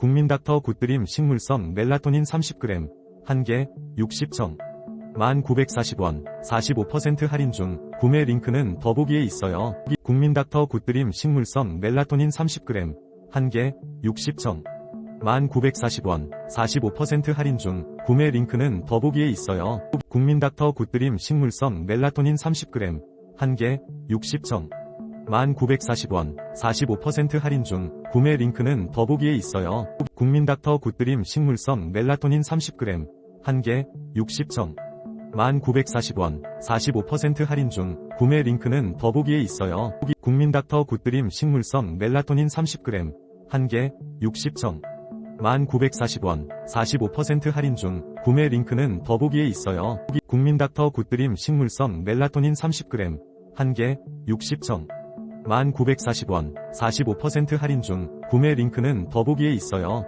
국민닥터 굿드림 식물성 멜라토닌 30g 1개 60청 1940원 45% 할인 중 구매 링크는 더보기에 있어요. 국민닥터 굿드림 식물성 멜라토닌 30g 1개 60청 1940원 45% 할인 중 구매 링크는 더보기에 있어요. 국민닥터 굿드림 식물성 멜라토닌 30g 1개 60청 1940원 45% 할인 중 구매 링크는 더보기에 있어요. 국민닥터 굿드림 식물성 멜라토닌 30g 1개 60청 1940원 45% 할인 중 구매 링크는 더보기에 있어요. 국민닥터 굿드림 식물성 멜라토닌 30g 1개 60청 1940원 45% 할인 중 구매 링크는 더보기에 있어요. 국민닥터 굿드림 식물성 멜라토닌 30g 1개 60청 1940원 45% 할인 중 구매 링크는 더보기에 있어요.